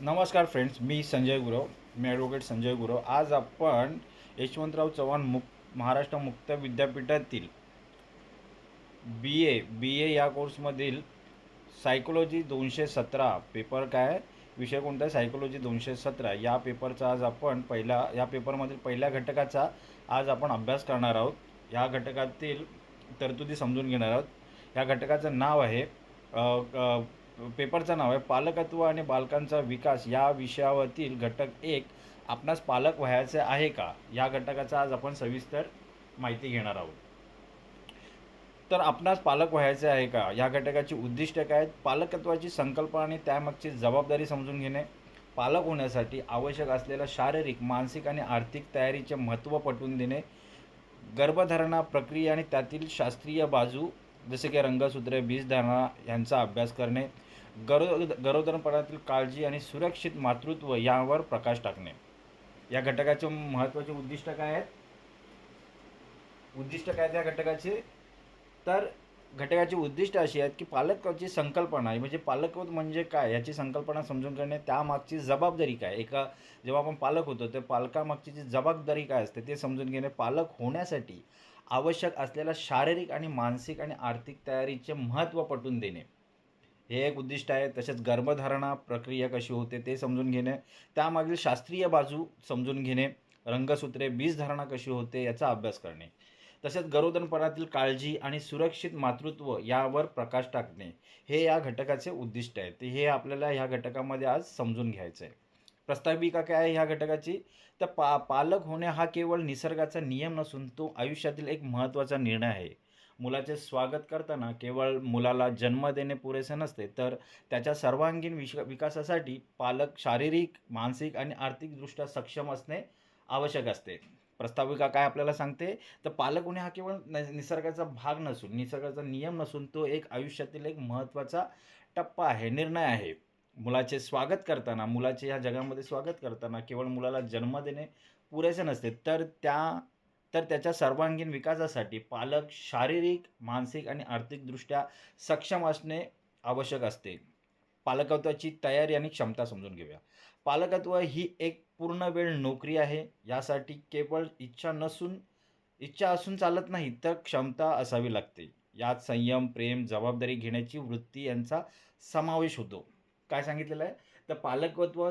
नमस्कार फ्रेंड्स मी संजय गुरव मी ॲडव्होकेट संजय गुरव. आज आपण यशवंतराव चव्हाण मुक महाराष्ट्र मुक्त विद्यापीठातील बी ए बी ए या कोर्समधील सायकोलॉजी दोनशे सतरा पेपर काय विषय कोणता आहे? सायकोलॉजी दोनशे सतरा. या पेपरचा आज आपण पहिला या पेपरमधील पहिल्या घटकाचा आज आपण अभ्यास करणार आहोत. या घटकातील तरतुदी समजून घेणार आहोत. या घटकाचं नाव आहे पेपरचं नाव आहे पालकत्व आणि बालकांचा विकास या विषयावरील घटक एक आपणास पालक व्हायचे आहे का? या घटकाचा आज आपण सविस्तर माहिती घेणार आहोत. तर आपणास पालक व्हायचे आहे का? या घटकाची उद्दिष्ट काय आहेत? पालकत्वाची संकल्पना आणि त्यामागची जबाबदारी समजून घेणे. पालक होण्यासाठी आवश्यक असलेल्या शारीरिक मानसिक आणि आर्थिक तयारीचे महत्त्व पटवून देणे. गर्भधारणा प्रक्रिया आणि त्यातील शास्त्रीय बाजू जसे की रंगसूत्रे बीजधारणा यांचा अभ्यास करणे. गरो गरोदरपणातील काळजी आणि सुरक्षित मातृत्व यावर प्रकाश टाकणे. या घटकाचे महत्त्वाचे उद्दिष्ट काय आहेत? उद्दिष्ट काय आहेत या घटकाचे? तर घटकाची उद्दिष्ट अशी आहेत की पालकाची संकल्पना आहे म्हणजे पालकत्व म्हणजे काय याची संकल्पना समजून घेणे त्यामागची जबाबदारी काय? एका जेव्हा आपण पालक होतो तर पालकामागची जी जबाबदारी काय असते ते समजून घेणे. पालक होण्यासाठी आवश्यक असलेल्या शारीरिक आणि मानसिक आणि आर्थिक तयारीचे महत्त्व पटवून देणे. हे एक उद्दिष्ट आहे. तसेच गर्भधारणा प्रक्रिया कशी होते ते समजून घेणे. त्यामागील शास्त्रीय बाजू समजून घेणे. रंगसूत्रे बीजधारणा कशी होते याचा अभ्यास करणे. तसेच गरोदरपणातील काळजी आणि सुरक्षित मातृत्व यावर प्रकाश टाकणे हे या घटकाचे उद्दिष्ट आहे. ते हे आपल्याला ह्या घटकामध्ये आज समजून घ्यायचं आहे प्रस्ताविका काय आहे ह्या घटकाची? तर पा पालक होणे हा केवळ निसर्गाचा नियम नसून तो आयुष्यातील एक महत्त्वाचा निर्णय आहे. मुलाचे स्वागत करताना केवळ मुलाला जन्म देणे पुरेसे नसते तर त्याच्या सर्वांगीण विश विकासासाठी पालक शारीरिक मानसिक आणि आर्थिकदृष्ट्या सक्षम असणे आवश्यक असते. प्रस्ताविका काय आपल्याला सांगते? तर पालक होणे हा केवळ न- निसर्गाचा भाग नसून निसर्गाचा नियम नसून तो एक आयुष्यातील एक महत्त्वाचा टप्पा आहे निर्णय आहे. मुलाचे स्वागत करताना मुलाचे ह्या जगामध्ये स्वागत करताना केवळ मुलाला जन्म देणे पुरेसे नसते तर त्या तर त्याच्या सर्वांगीण विकासासाठी पालक शारीरिक मानसिक आणि आर्थिकदृष्ट्या सक्षम असणे आवश्यक असते. पालकत्वाची तयारी आणि क्षमता समजून घेऊया. पालकत्व ही एक पूर्ण वेळ नोकरी आहे. यासाठी केवळ इच्छा नसून इच्छा असून चालत नाही तर क्षमता असावी लागते. यात संयम प्रेम जबाबदारी घेण्याची वृत्ती यांचा समावेश होतो. काय सांगितलेलं आहे? तर पालकत्व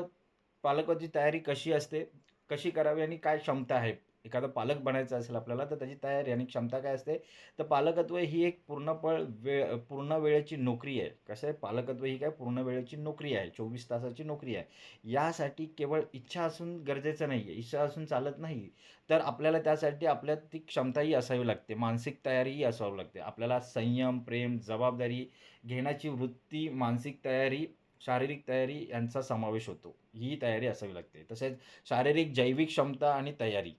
पालकत्वाची तयारी कशी असते? कशी करावी आणि काय क्षमता आहे? एखादा पालक बनायचं असेल आपल्याला तर त्याची तयारी आणि क्षमता काय असते? तर पालकत्व ही एक पूर्णपळ वेळ पूर्ण वेळेची नोकरी आहे. कसं आहे? पालकत्व ही काय? पूर्ण वेळेची नोकरी आहे. चोवीस तासाची नोकरी आहे. यासाठी केवळ इच्छा असून गरजेचं नाही आहे इच्छा असून चालत नाही. तर आपल्याला त्यासाठी आपल्यात ती क्षमताही असावी लागते. मानसिक तयारीही असावी लागते. आपल्याला संयम प्रेम जबाबदारी घेण्याची वृत्ती मानसिक तयारी शारीरिक तयारी यांचा समावेश होतो. ही तयारी असावी लागते. तसेच शारीरिक जैविक क्षमता आणि तयारी.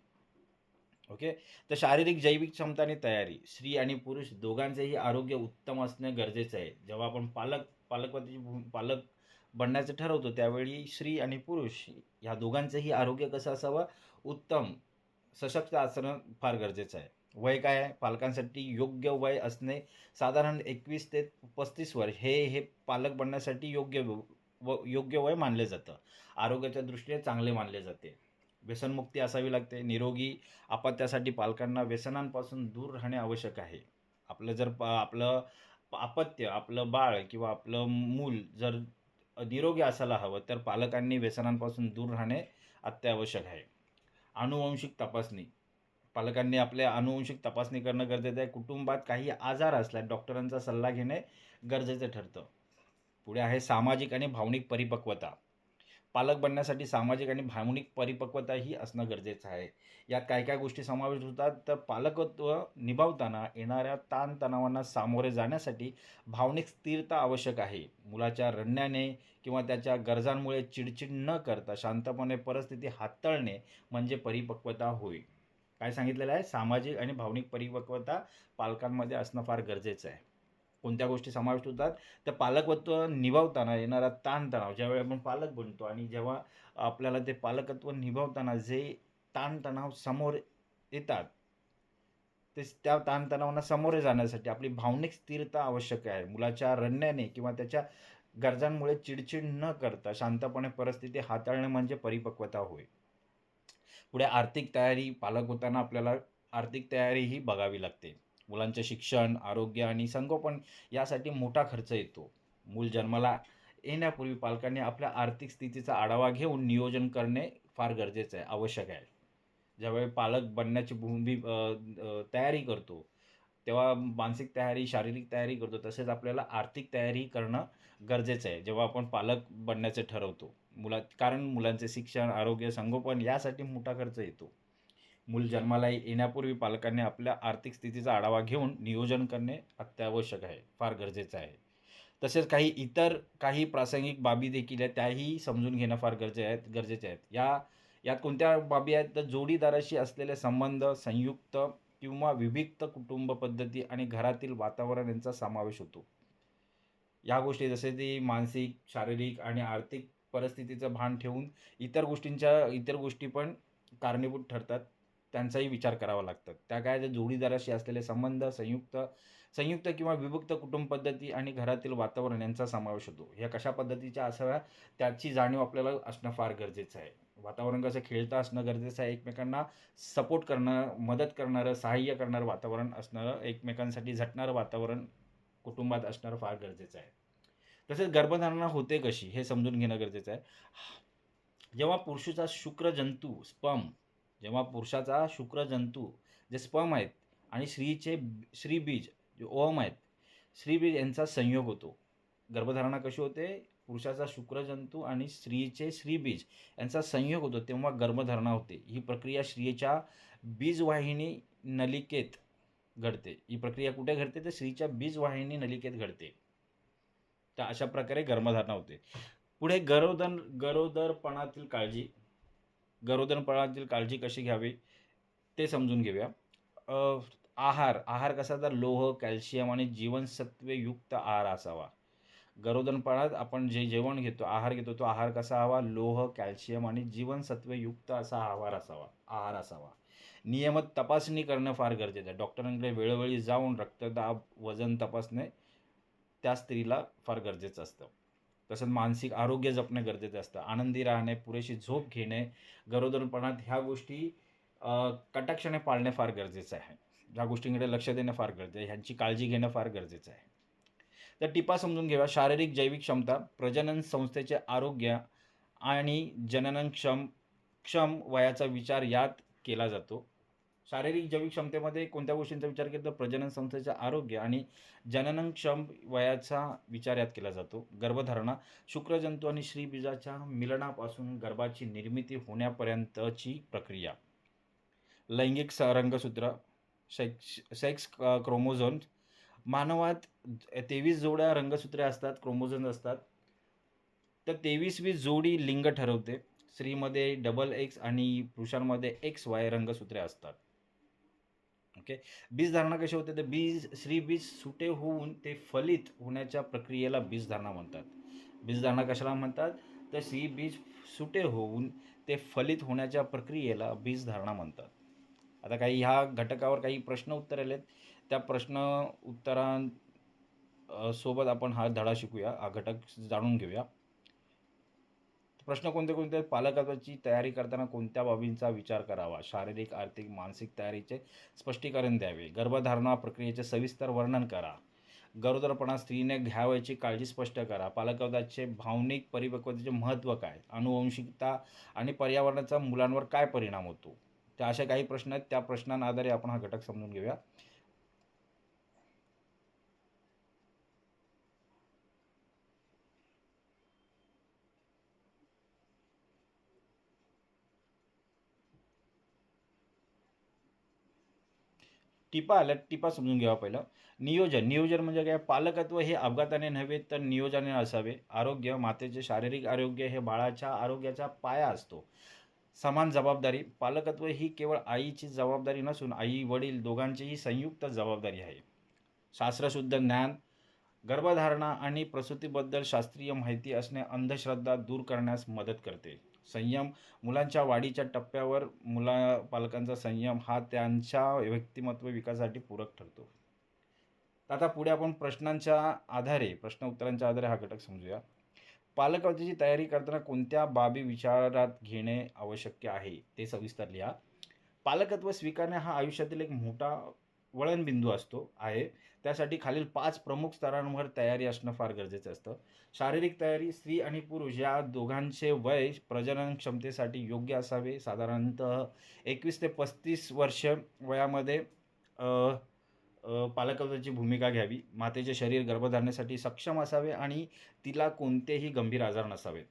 ओके? तर शारीरिक जैविक क्षमता आणि तयारी. स्त्री आणि पुरुष दोघांचेही आरोग्य उत्तम असणे गरजेचं आहे. जेव्हा आपण पालक पालकपतीची पालक बनण्याचं ठरवतो त्यावेळी स्त्री आणि पुरुष ह्या दोघांचंही आरोग्य कसं असावं? उत्तम सशक्त असणं फार गरजेचं आहे. वय काय आहे? पालकांसाठी योग्य वय असणे साधारण एकवीस ते पस्तीस वर्ष हे हे पालक बनण्यासाठी योग्य व व- योग्य वय मानले जातं. आरोग्याच्या दृष्टीने चांगले मानले जाते. व्यसनमुक्ती असावी लागते. निरोगी अपत्यासाठी पालकांना व्यसनांपासून दूर राहणे आवश्यक आहे. आपलं जर प आपलं अपत्य आपलं बाळ किंवा आपलं मूल जर निरोगी असायला हवं तर पालकांनी व्यसनांपासून दूर राहणे अत्यावश्यक आहे. अनुवंशिक तपासणी. पालकांनी आपल्या अनुवंशिक तपासणी करणं गरजेचं आहे. कुटुंबात काही आजार असल्यास डॉक्टरांचा सल्ला घेणे गरजेचं ठरतं. पुढे आहे सामाजिक आणि भावनिक परिपक्वता. पालक बनण्यासाठी सामाजिक आणि भावनिक परिपक्वता ही असणं गरजेचं आहे. यात काय काय गोष्टी समावेश होतात? तर पालकत्व निभावताना येणाऱ्या ताणतणावांना सामोरे जाण्यासाठी भावनिक स्थिरता आवश्यक आहे. मुलाच्या रडण्याने किंवा त्याच्या गरजांमुळे चिडचिड न करता शांतपणे परिस्थिती हाताळणे म्हणजे परिपक्वता होय. काय सांगितलेलं आहे? सामाजिक आणि भावनिक परिपक्वता पालकांमध्ये असणं फार गरजेचं आहे. कोणत्या गोष्टी समाविष्ट होतात तर पालकत्व निभावताना येणारा ताणतणाव ज्यावेळी आपण पालक बनतो आणि जेव्हा आपल्याला ते पालकत्व निभावताना जे ताणतणाव समोर येतात ते त्या ताणतणावांना सामोरे जाण्यासाठी आपली भावनिक स्थिरता आवश्यक आहे. मुलाच्या रडण्याने किंवा त्याच्या गरजांमुळे चिडचिड न करता शांतपणे परिस्थिती हाताळणे म्हणजे परिपक्वता होय. पुढे आर्थिक तयारी पालक होताना आपल्याला आर्थिक तयारीही बघावी लागते. मुलांचे शिक्षण आरोग्य आणि संगोपन यासाठी मोठा खर्च येतो. मूल जन्माला येण्यापूर्वी पालकांनी आपल्या आर्थिक स्थितीचा आढावा घेऊन नियोजन करणे फार गरजेचं आहे आवश्यक आहे. ज्यावेळी पालक बनण्याची भूमी तयारी करतो तेव्हा मानसिक तयारी शारीरिक तयारी करतो तसेच आपल्याला आर्थिक तयारी करणं गरजेचं आहे जेव्हा आपण पालक बनण्याचे ठरवतो. मुला कारण मुलांचे शिक्षण आरोग्य संगोपन यासाठी मोठा खर्च येतो. मूल जन्माला येण्यापूर्वी पालकांनी आपल्या आर्थिक स्थितीचा आढावा घेऊन नियोजन करणे अत्यावश्यक आहे फार गरजेचं आहे. तसेच काही इतर काही प्रासंगिक बाबी देखील आहेत त्याही समजून घेणं फार गरजे आहेत गरजेचे आहेत. या यात कोणत्या बाबी आहेत? तर जोडीदाराशी असलेले संबंध संयुक्त किंवा विभक्त कुटुंब पद्धती आणि घरातील वातावरण यांचा समावेश होतो. या गोष्टी जसे ती मानसिक शारीरिक आणि आर्थिक परिस्थितीचं भान ठेवून इतर गोष्टींच्या इतर गोष्टी पण कारणीभूत ठरतात. त्यांचाही विचार करावा लागतात त्या काय तर जोडीदाराशी असलेले संबंध संयुक्त संयुक्त किंवा विभक्त कुटुंब पद्धती आणि घरातील वातावरण यांचा समावेश होतो. ह्या कशा पद्धतीच्या असाव्या त्याची जाणीव आपल्याला असणं फार गरजेचं आहे. वातावरण कसं खेळतं असणं गरजेचं आहे एकमेकांना सपोर्ट करणं मदत करणारं सहाय्य करणारं वातावरण असणारं एकमेकांसाठी झटणारं वातावरण कुटुंबात असणारं फार गरजेचं आहे. तसेच गर्भधारणा होते कशी हे समजून घेणं गरजेचं आहे. जेव्हा पुरुषाचा शुक्रजंतू स्पम जेव्हा पुरुषाचा शुक्रजंतू जे स्पम आहेत आणि स्त्रीचे श्रीबीज जे ओम आहेत श्रीबीज यांचा संयोग होतो. गर्भधारणा कशी होते? पुरुषाचा शुक्रजंतू आणि स्त्रीचे श्रीबीज यांचा संयोग होतो तेव्हा गर्भधारणा होते. ही प्रक्रिया स्त्रीच्या बीजवाहिनी नलिकेत घडते. ही प्रक्रिया कुठे घडते? तर स्त्रीच्या बीजवाहिनी नलिकेत घडते. तर अशा प्रकारे गर्भधारणा होते. पुढे गरोदर गरोदरपणातील काळजी. गरोदनपणातील काळजी कशी घ्यावी ते समजून घेऊया. आहार आहार कसा तर लोह कॅल्शियम आणि जीवनसत्वयुक्त आहार असावा. गरोदनपणात आपण जे जेवण घेतो आहार घेतो तो आहार कसा हवा? लोह कॅल्शियम आणि जीवनसत्वयुक्त असा आहार असावा आहार असावा. नियमित तपासणी करणं फार गरजेचं आहे. डॉक्टरांकडे वेळोवेळी जाऊन रक्तदाब वजन तपासणे त्या स्त्रीला फार गरजेचं असतं. तसंच मानसिक आरोग्य जपणे गरजेचं असतं. आनंदी राहणे पुरेशी झोप घेणे गरोदरपणात ह्या गोष्टी कटाक्षाने पाळणे फार गरजेचं आहे. ह्या गोष्टींकडे लक्ष देणं फार गरजेचं आहे. ह्यांची काळजी घेणं फार गरजेचं आहे. तर टिपा समजून घेऊया. शारीरिक जैविक क्षमता प्रजनन संस्थेचे आरोग्य आणि जननक्षम क्षम वयाचा विचार यात केला जातो. शारीरिक जैविक क्षमतेमध्ये कोणत्या गोष्टींचा विचार केला तर प्रजनन संस्थेचे आरोग्य आणि जननक्षम वयाचा विचार यात केला जातो. गर्भधारणा शुक्रजंतू आणि श्रीबीजाच्या मिलनापासून गर्भाची निर्मिती होण्यापर्यंतची प्रक्रिया. लैंगिक स रंगसूत्र सेक्स सेक्स क्रोमोझोन. मानवात तेवीस जोड्या रंगसूत्रे असतात क्रोमोझोन असतात. तर तेवीसवी जोडी लिंग ठरवते. स्त्रीमध्ये डबल एक्स आणि पुरुषांमध्ये एक्स वाय रंगसूत्रे असतात. ओके? बीजधारणा कशी होते? तर बीज श्री बीज सुटे होऊन ते फलित होण्याच्या प्रक्रियेला बीजधारणा म्हणतात. बीजधारणा कशाला म्हणतात? तर श्री बीज सुटे होऊन ते फलित होण्याच्या प्रक्रियेला बीजधारणा म्हणतात. आता काही ह्या घटकावर काही प्रश्न उत्तर आलेत त्या प्रश्न उत्तरां सोबत आपण हा धडा शिकूया. हा घटक जाणून घेऊया. प्रश्न कोणते कोणते आहेत? पालकत्वाची तयारी करताना कोणत्या बाबींचा विचार करावा? शारीरिक आर्थिक मानसिक तयारीचे स्पष्टीकरण द्यावे. गर्भधारणा प्रक्रियेचे सविस्तर वर्णन करा. गरोदरपणा स्त्रीने घ्यावयाची काळजी स्पष्ट करा. पालकवदाचे भावनिक परिपक्वतेचे महत्त्व काय? अनुवंशिकता आणि पर्यावरणाचा मुलांवर काय परिणाम होतो? त्या अशा काही प्रश्न आहेत. त्या प्रश्नांआधारे आपण हा घटक समजून घेऊया. टिपा आल्या टिपा समजून घ्यावा पहिलं. नियोजन नियोजन म्हणजे काय? पालकत्व हे अपघाताने नव्हे तर नियोजनाने असावे. आरोग्य मातेचे शारीरिक आरोग्य हे बाळाच्या आरोग्याचा पाया असतो. समान जबाबदारी. पालकत्व ही केवळ आईची जबाबदारी नसून आई वडील दोघांचीही संयुक्त जबाबदारी आहे. शास्त्रशुद्ध ज्ञान गर्भधारणा आणि प्रसूतीबद्दल शास्त्रीय माहिती असणे अंधश्रद्धा दूर करण्यास मदत करते. संयम. मुलांच्या वाढीच्या टप्प्यावर मुला पालकांचा संयम हा त्यांच्या व्यक्तिमत्व विकासासाठी पूरक ठरतो. आता पुढे आपण प्रश्नांच्या आधारे प्रश्न उत्तरांच्या आधारे हा घटक समजूया. पालकत्वाची तयारी करताना कोणत्या बाबी विचारात घेणे आवश्यक आहे ते सविस्तर लिहा. पालकत्व स्वीकारणे हा आयुष्यातील एक मोठा वळणबिंदू असतो आहे. त्यासाठी खालील पाच प्रमुख स्तरांवर तयारी असणं फार गरजेचं असतं. शारीरिक तयारी स्त्री आणि पुरुष या दोघांचे वय प्रजनन क्षमतेसाठी योग्य असावे. साधारणतः एकवीस ते पस्तीस वर्ष वयामध्ये पालकत्वाची भूमिका घ्यावी. मातेचे शरीर गर्भधारणेसाठी सक्षम असावे आणि तिला कोणतेही गंभीर आजार नसावेत.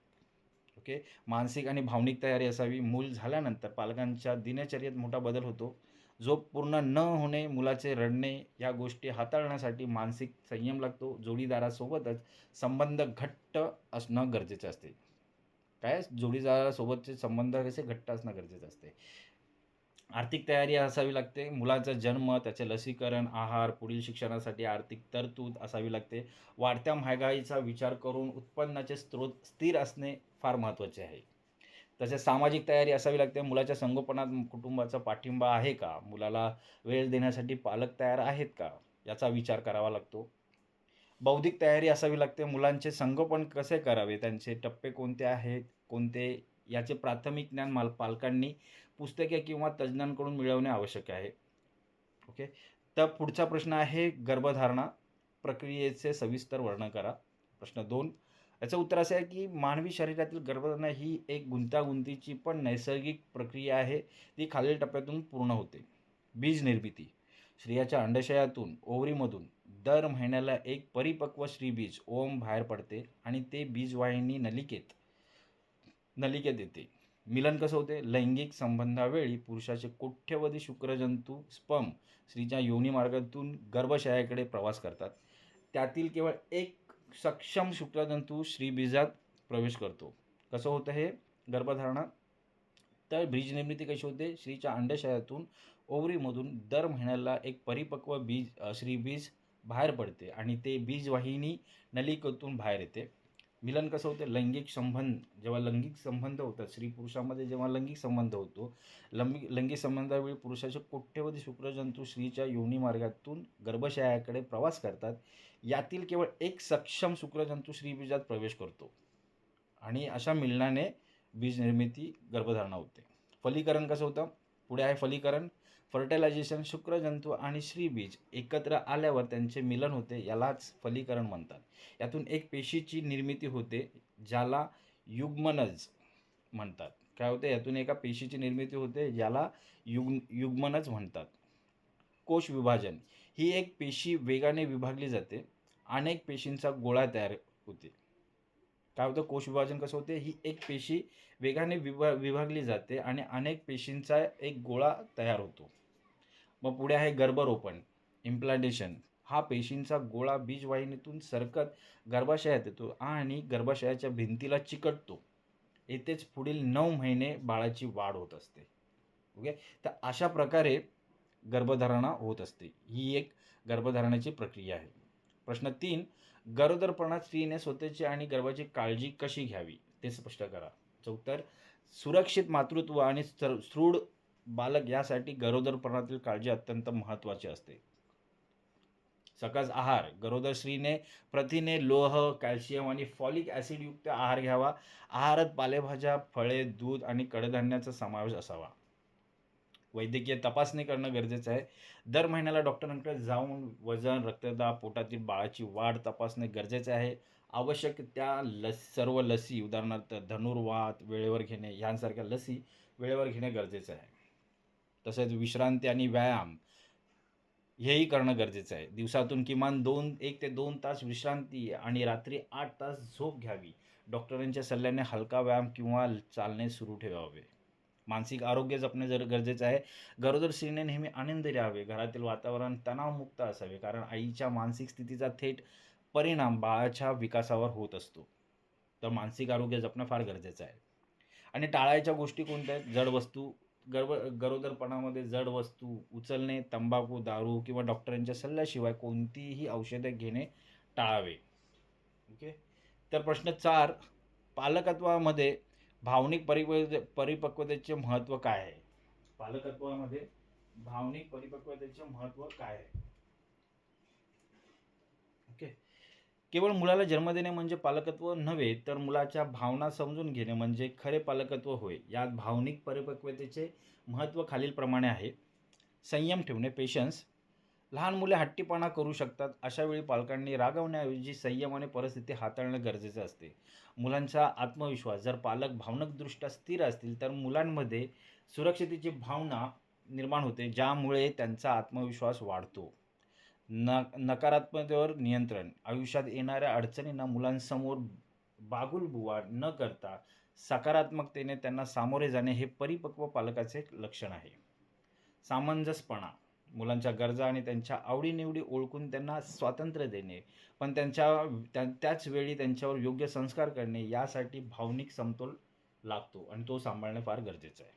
ओके? मानसिक आणि भावनिक तयारी असावी. मूल झाल्यानंतर पालकांच्या दिनचर्येत मोठा बदल होतो. झोप पूर्ण न होणे मुलाचे रडणे या गोष्टी हाताळण्यासाठी मानसिक संयम लागतो. जोडीदारासोबतच संबंध घट्ट असणं गरजेचं असते. काय? जोडीदारासोबतचे संबंध कसे घट्ट असणं गरजेचं असते? आर्थिक तयारी असावी लागते. मुलाचा जन्म त्याचे लसीकरण आहार पुढील शिक्षणासाठी आर्थिक तरतूद असावी लागते. वाढत्या महागाईचा विचार करून उत्पन्नाचे स्रोत स्थिर असणे फार महत्त्वाचे आहे. तसेच सामाजिक तयारी असावी लागते. मुलाच्या संगोपनात कुटुंबाचा पाठिंबा आहे का? मुलाला वेळ देण्यासाठी पालक तयार आहेत का? याचा विचार करावा लागतो. बौद्धिक तयारी असावी लागते. मुलांचे संगोपन कसे करावे? त्यांचे टप्पे कोणते आहेत? कोणते? याचे प्राथमिक ज्ञान माल पालकांनी पुस्तके किंवा तज्ज्ञांकडून मिळवणे आवश्यक आहे. ओके? तर पुढचा प्रश्न आहे गर्भधारणा प्रक्रियेचे सविस्तर वर्णन करा. प्रश्न दोन याचं उत्तर असं आहे की मानवी शरीरातील गर्भधारणा ही एक गुंतागुंतीची पण नैसर्गिक प्रक्रिया आहे ती खालील टप्प्यातून पूर्ण होते. बीज निर्मिती. स्त्रियाच्या अंडशयातून ओवरीमधून दर महिन्याला एक परिपक्व श्रीबीज ओम बाहेर पडते आणि ते बीजवाहिनी नलिकेत नलिकेत येते. मिलन कसं होते? लैंगिक संबंधावेळी पुरुषाचे कोट्यवधी शुक्रजंतू स्पम स्त्रीच्या योनी मार्गातून गर्भाशयाकडे प्रवास करतात. त्यातील केवळ एक सक्षम शुक्रजंतू श्रीबीजात प्रवेश करतो. कसं होतं हे? गर्भधारणा. तर बीज निर्मिती कशी होते? श्रीच्या अंडशयातून ओवरीमधून दर महिन्याला एक परिपक्व बीज श्रीबीज बाहेर पडते आणि ते बीजवाहिनी नलिकेतून बाहेर येते. मिलन कसं होतं? लैंगिक संबंध जेव्हा लैंगिक संबंध होतात स्त्री पुरुषामध्ये जेव्हा लैंगिक संबंध होतो लंबी लैंगिक संबंधावेळी पुरुषाचे कोट्यवधी शुक्रजंतू स्त्रीच्या योनी मार्गातून गर्भाशयाकडे प्रवास करतात. यातील केवळ एक सक्षम शुक्रजंतू श्रीबीजात प्रवेश करतो. आणि अशा मिलनाने बीज निर्मिती गर्भधारणा होते. फलीकरण कसं होतं? पुढे आहे फलीकरण. फर्टिलायझेशन शुक्रजंतू आणि श्रीबीज एकत्र आल्यावर त्यांचे मिलन होते यालाच फलीकरण म्हणतात. यातून एक पेशीची निर्मिती होते ज्याला युग्मनज म्हणतात. काय होते? यातून एका पेशीची निर्मिती होते ज्याला युग युग्मनज म्हणतात. कोश विभाजन. ही एक पेशी वेगाने विभागली जाते अनेक पेशींचा गोळा तयार होते. काय होतं? कोश विभाजन कसं होते? ही एक पेशी वेगाने विभा विभागली जाते आणि अनेक पेशींचा एक गोळा तयार होतो. मग पुढे आहे गर्भरोपण इम्प्लांटेशन हा पेशींचा गोळा बीजवाहिनीतून सरकत गर्भाशयात येतो आणि गर्भाशयाच्या भिंतीला चिकटतो. येथेच पुढील नऊ महिने बाळाची वाढ होत असते. ओके तर अशा प्रकारे गर्भधारणा होत असते. ही एक गर्भधारणाची प्रक्रिया आहे. प्रश्न तीन गरोदरपणात स्त्रीने स्वतःची आणि गर्भाची काळजी कशी घ्यावी? ते स्पष्ट करा. चौतर सुरक्षित मातृत्व आणि सृढ बालक यासाठी गरोदरपणातील काळजी अत्यंत महत्त्वाची असते. सकस आहार गरोदर स्त्रीने प्रथिने लोह कॅल्शियम आणि फॉलिक ॲसिडयुक्त आहार घ्यावा. आहारात पालेभाज्या फळे दूध आणि कडधान्याचा समावेश असावा. वैद्यकीय तपासणी करणं गरजेचं आहे. दर महिन्याला डॉक्टरांकडे जाऊन वजन रक्तदाब पोटातील बाळाची वाढ तपासणे गरजेचे आहे. आवश्यक त्या लस सर्व लसी उदाहरणार्थ धनुर्वात वेळेवर घेणे यांसारख्या लसी वेळेवर घेणे गरजेचं आहे. तसेच विश्रांती आणि व्यायाम हेही करणं गरजेचं आहे. दिवसातून किमान दोन एक ते दोन तास विश्रांती आणि रात्री आठ तास झोप घ्यावी. डॉक्टरांच्या सल्ल्याने हलका व्यायाम किंवा चालणे सुरू ठेवावे. मानसिक आरोग्य जपणे जर गरजेचं आहे गरोदर स्त्रीने नेहमी आनंदी राहावे. घरातील वातावरण तणावमुक्त असावे कारण आईच्या मानसिक स्थितीचा थेट परिणाम बाळाच्या विकासावर होत असतो. तर मानसिक आरोग्य जपणं फार गरजेचं आहे. आणि टाळायच्या गोष्टी कोणत्या आहेत? जड वस्तू गर्भ गरोदरपणामध्ये जड वस्तू उचलणे तंबाखू दारू किंवा डॉक्टरांच्या सल्ल्याशिवाय कोणतीही औषधे घेणे टाळावे. ओके? तर प्रश्न चार पालकत्वामध्ये भावनिक परिपक्व परिपक्वतेचे महत्त्व काय आहे? पालकत्वामध्ये भावनिक परिपक्वतेचे महत्त्व काय आहे? ओके? केवळ मुलाला जन्म देणे म्हणजे पालकत्व नव्हे तर मुलाच्या भावना समजून घेणे म्हणजे खरे पालकत्व होय. यात भावनिक परिपक्वतेचे महत्त्व खालीलप्रमाणे आहे. संयम ठेवणे पेशन्स लहान मुले हट्टीपणा करू शकतात. अशावेळी पालकांनी रागवण्याऐवजी संयमाने परिस्थिती हाताळणे गरजेचे असते. मुलांचा आत्मविश्वास जर पालक भावनिकदृष्ट्या स्थिर असतील तर मुलांमध्ये सुरक्षितेची भावना निर्माण होते ज्यामुळे त्यांचा आत्मविश्वास वाढतो. न नकारात्मकतेवर नियंत्रण. आयुष्यात येणाऱ्या अडचणींना मुलांसमोर बागुलबुवा न करता सकारात्मकतेने त्यांना सामोरे जाणे हे परिपक्व पालकाचे एक लक्षण आहे. सामंजस्यपणा. मुलांच्या गरजा आणि त्यांच्या आवडीनिवडी ओळखून त्यांना स्वातंत्र्य देणे पण त्यांच्या त्या त्याच वेळी त्यांच्यावर योग्य संस्कार करणे यासाठी भावनिक समतोल लागतो आणि तो सांभाळणे फार गरजेचं आहे.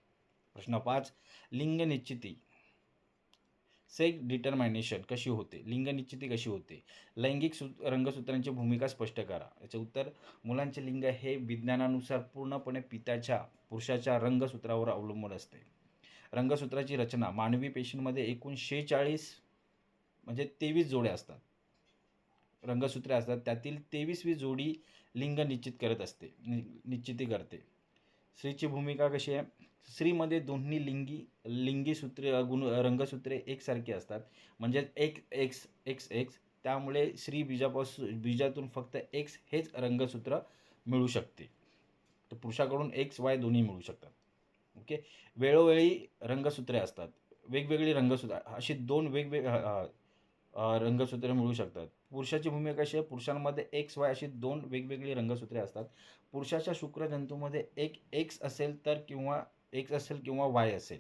प्रश्न पाच लिंग निश्चिती सेक्स डिटर्मिनेशन कशी होते? लिंग निश्चिती कशी होते? लैंगिक सु रंगसूत्रांची भूमिका स्पष्ट करा. याचे उत्तर मुलांचे लिंग हे विज्ञानानुसार पूर्णपणे पित्याच्या पुरुषाच्या रंगसूत्रावर अवलंबून असते. रंगसूत्राची रचना मानवी पेशींमध्ये एकूण शेहेचाळीस म्हणजे तेवीस जोड्या असतात. रंगसूत्रे असतात त्यातील तेवीसवी जोडी लिंग निश्चित करत असते नि निश्चिती करते. स्त्रीची भूमिका कशी आहे? स्त्रीमध्ये दोन्ही लिंगी लिंगी सूत्रे गुण रंगसूत्रे एकसारखी असतात. म्हणजे एक एक्स एक्स एक्स त्यामुळे स्त्री बीजापासून बीजातून फक्त एक्स हेच रंगसूत्र मिळू शकते. तर पुरुषाकडून एक्स वाय दोन्ही मिळू शकतात. ओके? वेळोवेळी रंगसूत्रे असतात. वेगवेगळी रंगसूत्र अशी दोन वेगवेग रंगसूत्रे मिळू शकतात. पुरुषाची भूमिका कशी आहे पुरुषांमध्ये एक्स वाय अशी दोन वेगवेगळी रंगसूत्रे असतात. पुरुषाच्या शुक्रजंतूमध्ये एक एक्स असेल तर किंवा एक्स असेल किंवा वाय असेल.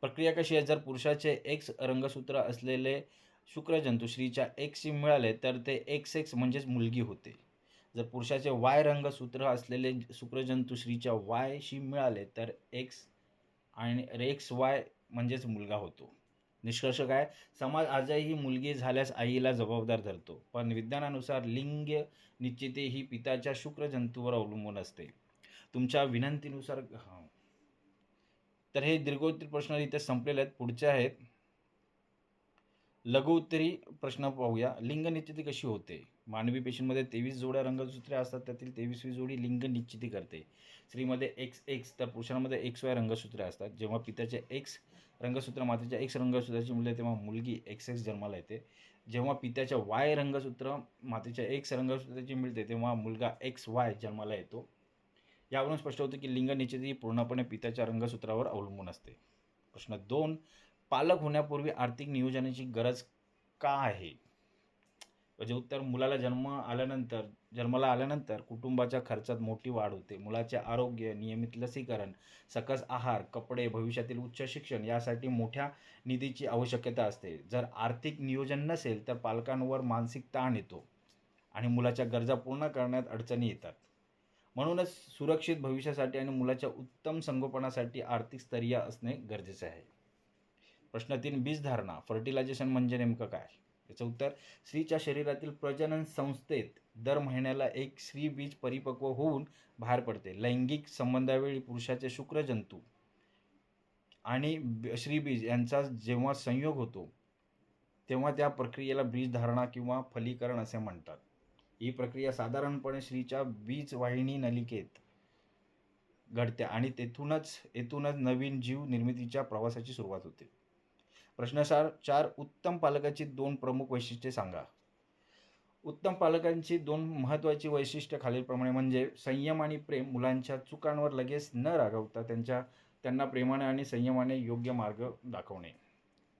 प्रक्रिया कशी आहे? जर पुरुषाचे एक्स रंगसूत्र असलेले शुक्रजंतू स्त्रीच्या एक्सशी मिळाले तर ते एक्स एक्स म्हणजेच मुलगी होते. जर पुरुषाचे वाय रंगसूत्र असलेले शुक्रजंतू स्त्रीच्या वायशी मिळाले तर एक्स आणि एक्स वाय म्हणजेच मुलगा होतो. निष्कर्ष काय समाज आजही मुलगी झाल्यास आईला जबाबदार धरतो पण विज्ञानानुसार लिंग निश्चिती ही पिताच्या शुक्रजंतूवर अवलंबून असते. तुमच्या विनंतीनुसार हां. तर हे दीर्घोत्तरी प्रश्न इथे संपलेले आहेत पुढचे आहेत. लघुउत्तरी प्रश्न पाहूया. लिंग निश्चिती कशी होते? मानवी पेशींमध्ये तेवीस जोड्या रंगसूत्रे असतात त्यातील तेवीसवी जोडी लिंग निश्चिती करते. स्त्रीमध्ये एक्स एक्स तर पुरुषांमध्ये एक्स वाय रंगसूत्रे असतात. जेव्हा पित्याचे एक्स रंगसूत्र मातेच्या एक्स रंगसूत्राची मुले तेव्हा मुलगी एक्स एक्स जन्माला येते. जेव्हा पित्याच्या वाय रंगसूत्र मातेच्या एक्स रंगसूत्राची मिळते तेव्हा मुलगा एक्स वाय जन्माला येतो. यावरून स्पष्ट होतं की लिंग निश्चिती ही पूर्णपणे पित्याच्या रंगसूत्रावर अवलंबून असते. प्रश्न दोन पालक होण्यापूर्वी आर्थिक नियोजनाची गरज का आहे? म्हणजे उत्तर मुलाला जन्म आल्यानंतर जन्माला आल्यानंतर कुटुंबाच्या खर्चात मोठी वाढ होते. मुलाचे आरोग्य नियमित लसीकरण सकस आहार कपडे भविष्यातील उच्च शिक्षण यासाठी मोठ्या निधीची आवश्यकता असते. जर आर्थिक नियोजन नसेल तर पालकांवर मानसिक ताण येतो आणि मुलाच्या गरजा पूर्ण करण्यात अडचणी येतात. म्हणूनच सुरक्षित भविष्यासाठी आणि मुलाच्या उत्तम संगोपनासाठी आर्थिक स्तरीय असणे गरजेचे आहे. प्रश्न तीन बीजधारणा फर्टिलायझेशन म्हणजे नेमकं काय? याचं उत्तर स्त्रीच्या शरीरातील प्रजनन संस्थेत दर महिन्याला एक स्त्री बीज परिपक्व होऊन बाहेर पडते. लैंगिक संबंधावेळी पुरुषाचे शुक्रजंतू आणि श्रीबीज यांचा जेव्हा संयोग होतो तेव्हा त्या प्रक्रियेला बीजधारणा किंवा फलीकरण असे म्हणतात. ही प्रक्रिया साधारणपणे स्त्रीच्या बीजवाहिनी नलिकेत घडते आणि तेथूनच येथूनच नवीन जीव निर्मितीच्या प्रवासाची सुरुवात होते. प्रश्नसार चार उत्तम पालकाची दोन प्रमुख वैशिष्ट्ये सांगा. उत्तम पालकांची दोन महत्त्वाची वैशिष्ट्य खालीलप्रमाणे म्हणजे संयम आणि प्रेम मुलांच्या चुकांवर लगेच न रागवता त्यांच्या त्यांना प्रेमाने आणि संयमाने योग्य मार्ग दाखवणे.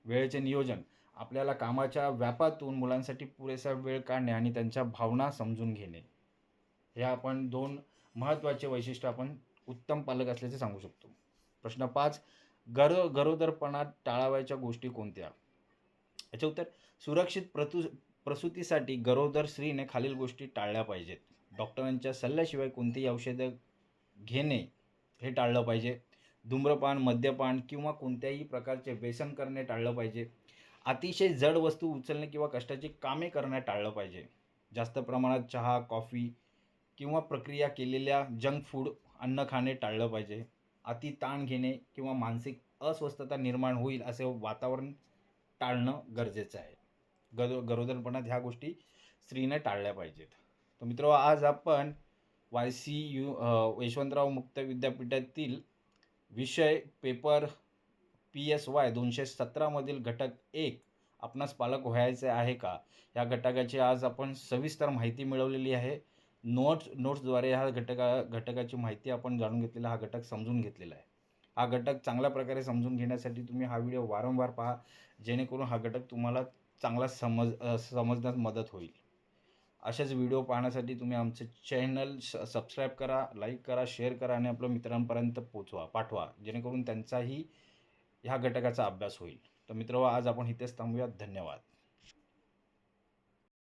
वेळेचे नियोजन. आपल्याला कामाच्या व्यापातून मुलांसाठी पुरेसा वेळ काढणे आणि त्यांच्या भावना समजून घेणे. हे आपण दोन महत्त्वाचे वैशिष्ट्य आपण उत्तम पालक असल्याचे सांगू शकतो. प्रश्न पाच गरो गरोदरपणात टाळावयाच्या गोष्टी कोणत्या? याचे उत्तर सुरक्षित प्रतु प्रसूतीसाठी गरोदर स्त्रीने खालील गोष्टी टाळल्या पाहिजेत. डॉक्टरांच्या सल्ल्याशिवाय कोणतीही औषधं घेणे हे टाळलं पाहिजे. धूम्रपान मद्यपान किंवा कोणत्याही प्रकारचे व्यसन करणे टाळलं पाहिजे. अतिशय जड वस्तू उचलणे किंवा कष्टाची कामे करणे टाळलं पाहिजे. जास्त प्रमाणात चहा कॉफी किंवा प्रक्रिया केलेल्या जंक फूड अन्न खाणे टाळलं पाहिजे. अति ताण घेणे किंवा मानसिक अस्वस्थता निर्माण होईल असे वातावरण टाळणं गरजेचं आहे. गरो गरोदरपणात ह्या गोष्टी स्त्रीने टाळल्या पाहिजेत. तर मित्र आज आपण वाय सी यू यशवंतराव मुक्त विद्यापीठातील विषय पेपर पी एस वाय दोनशे सतरामधील घटक एक आपणास पालक व्हायचे आहे का? या घटकाची आज आपण सविस्तर माहिती मिळवलेली आहे. नोट्स नोट्सद्वारे ह्या घटका घटकाची माहिती आपण जाणून घेतलेला हा घटक समजून घेतलेला आहे. हा घटक चांगल्या प्रकारे समजून घेण्यासाठी तुम्ही हा व्हिडिओ वारंवार पहा जेणेकरून हा घटक तुम्हाला चांगला समज समजण्यास मदत होईल. असेच व्हिडिओ पाहण्यासाठी तुम्ही आमचे चॅनल सबस्क्राईब करा लाईक करा शेअर करा आणि आपल्या मित्रांपर्यंत पोचवा पाठवा जेणेकरून त्यांचाही ह्या घटकाचा अभ्यास होईल. तर मित्र आज आपण इथेच थांबूयात. धन्यवाद.